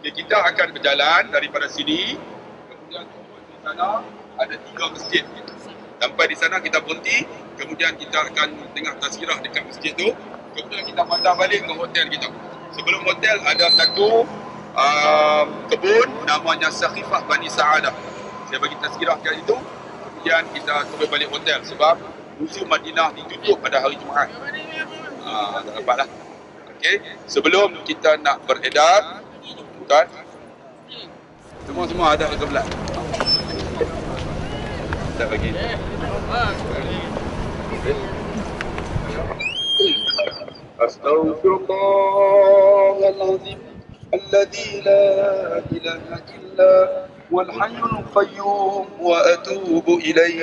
Okay, kita akan berjalan daripada sini kemudian di sana ada tiga masjid. Sampai di sana kita berhenti, kemudian kita akan tengah tasirah dekat masjid tu. Kemudian kita pandang balik ke hotel kita. Sebelum hotel ada satu um, kebun namanya Sakhifah Bani Sa'adah. Saya bagi tasirah kat itu. Kemudian kita terus balik hotel sebab museum Madinah ditutup pada hari Jumaat. Ah, tak dapat lah. Okey, sebelum kita nak beredar, قال؟ تموت تموت هذا حق بلا متفقين أستغفر الله العظيم الذي لا إله إلا هو الحي القيوم وأتوب إليه.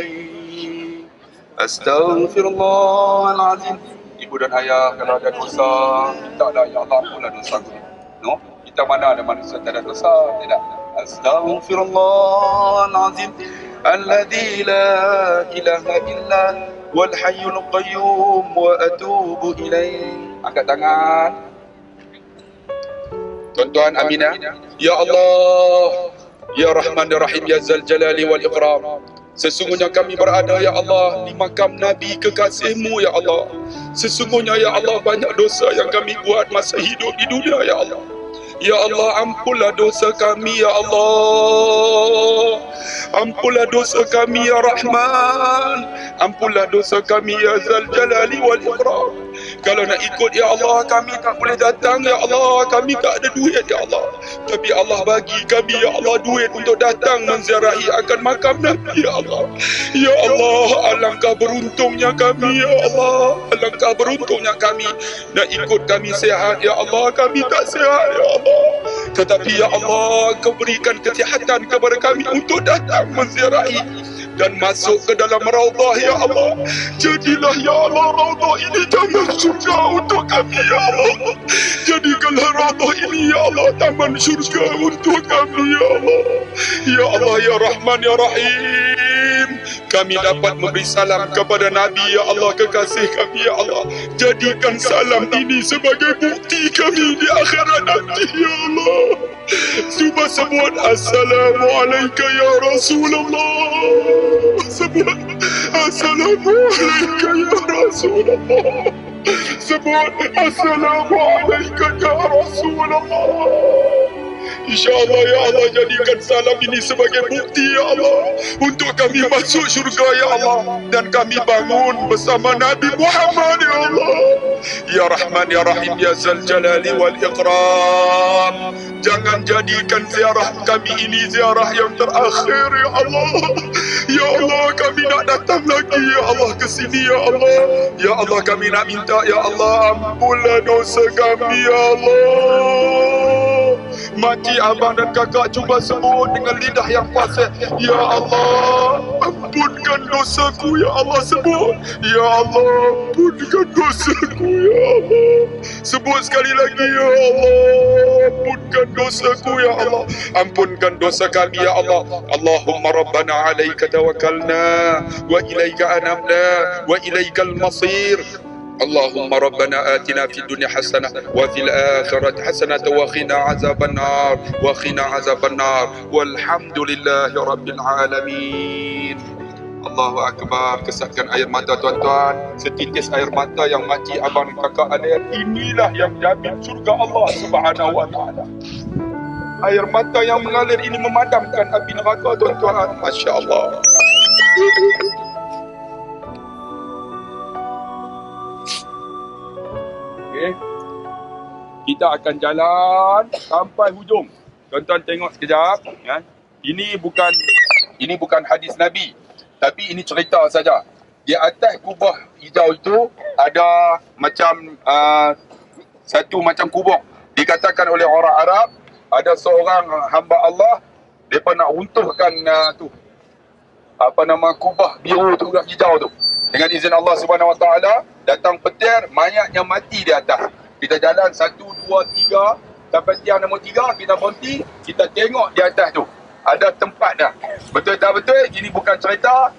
أستغفر الله العظيم. Ibu dan ayah kalau ada dosa. Tak ada ya Allah pula dosa. Tu no? Kita mana ada manusia tak ada dosa? Tidak. Astaghfirullahalazim alladzi la ilaha illa wal hayyul qayyum wa atubu ilaih. Angkat tangan. Tuan-tuan Aminah. Ya Allah. Ya Rahman ya Rahim ya Zal Jalali wal Ikram. Sesungguhnya kami berada ya Allah di makam Nabi kekasihmu ya Allah. Sesungguhnya ya Allah banyak dosa yang kami buat masa hidup di dunia ya Allah. Ya Allah ampunlah dosa kami ya Allah. Ampunlah dosa kami ya Rahman. Ampunlah dosa kami ya Zal Jalali wal Ikram. Kalau nak ikut ya Allah kami tak boleh datang ya Allah. Kami tak ada duit ya Allah. Tapi Allah bagi kami ya Allah duit untuk datang menziarahi akan makam Nabi ya Allah. Ya Allah alangkah beruntungnya kami ya Allah. Alangkah beruntungnya kami nak ikut kami sehat ya Allah. Kami tak sehat ya Allah. Tetapi ya Allah kau berikan kesihatan kepada kami untuk datang menziarahi dan masuk ke dalam raudah ya Allah. Jadilah ya Allah raudah ini taman surga untuk kami ya Allah. Jadikanlah raudah ini ya Allah taman surga untuk kami ya Allah. Ya Allah ya Rahman ya Rahim. Kami dapat memberi salam kepada Nabi ya Allah kekasih kami ya Allah. Jadikan salam ini sebagai bukti kami di akhirat nanti ya Allah. Cuba sebut Assalamualaikum ya Rasulullah. Sebut Assalamualaikum ya Rasulullah. Sebut Assalamualaikum ya Rasulullah InsyaAllah ya Allah jadikan salam ini sebagai bukti ya Allah Untuk kami masuk syurga ya Allah Dan kami bangun bersama Nabi Muhammad ya Allah. Ya Rahman ya Rahim ya Zal Jalali wal Ikram. Jangan jadikan ziarah kami ini ziarah yang terakhir ya Allah. Ya Allah kami nak datang lagi ya Allah ke sini ya Allah. Ya Allah kami nak minta ya Allah ampunlah dosa kami ya Allah Mati abang dan kakak cuba sebut dengan lidah yang fasih Ya Allah Ampunkan dosaku Ya Allah sebut Ya Allah Ampunkan dosaku Ya Allah. Sebut sekali lagi Ya Allah Ampunkan dosaku Ya Allah. Ampunkan dosa kami Ya Allah. Allahumma Rabbana alaika tawakkalna Wa ilaika anamna Wa ilaika al-masir اللهم ربنا آتنا في الدنيا حسنة وفي الآخرة حسنة وقنا عذاب النار وقنا عذاب النار والحمد لله رب العالمين Allahu Akbar Kesahkan air mata tuan-tuan Setitis air mata yang makcik abang dan kakak ada Inilah yang jamin surga Allah Subhanahu Wa Taala. Air mata yang mengalir ini memadamkan api neraka tuan-tuan Masya Allah Okay. Kita akan jalan sampai hujung. Tuan-tuan tengok sekejap. Ya. Ini bukan ini bukan hadis Nabi. Tapi ini cerita saja. Di atas kubah hijau itu ada macam uh, satu macam kubah. Dikatakan oleh orang Arab ada seorang hamba Allah mereka nak runtuhkan uh, tu apa nama kubah biru tu hijau tu dengan izin Allah Subhanahu Wa Taala datang petir mayat yang mati di atas kita jalan satu dua tiga sampai tiang nombor tiga kita berhenti kita tengok di atas tu ada tempat dah betul tak betul ini bukan cerita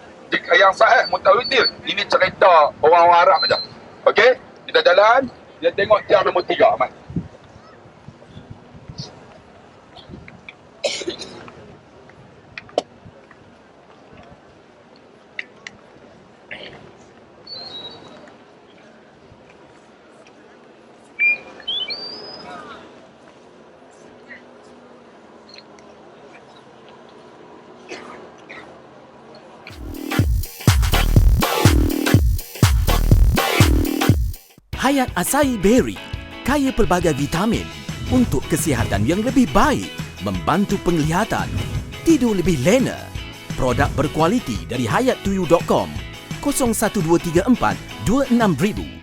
yang sahih mutawatir ini cerita orang-orang Arab saja Okey? Kita jalan. Dia tengok jam nombor tiga, Ahmad. Hayat Acai Berry. Kaya pelbagai vitamin untuk kesihatan yang lebih baik, membantu penglihatan, tidur lebih lena. Produk berkualiti dari hayattuyu.com 01234 26000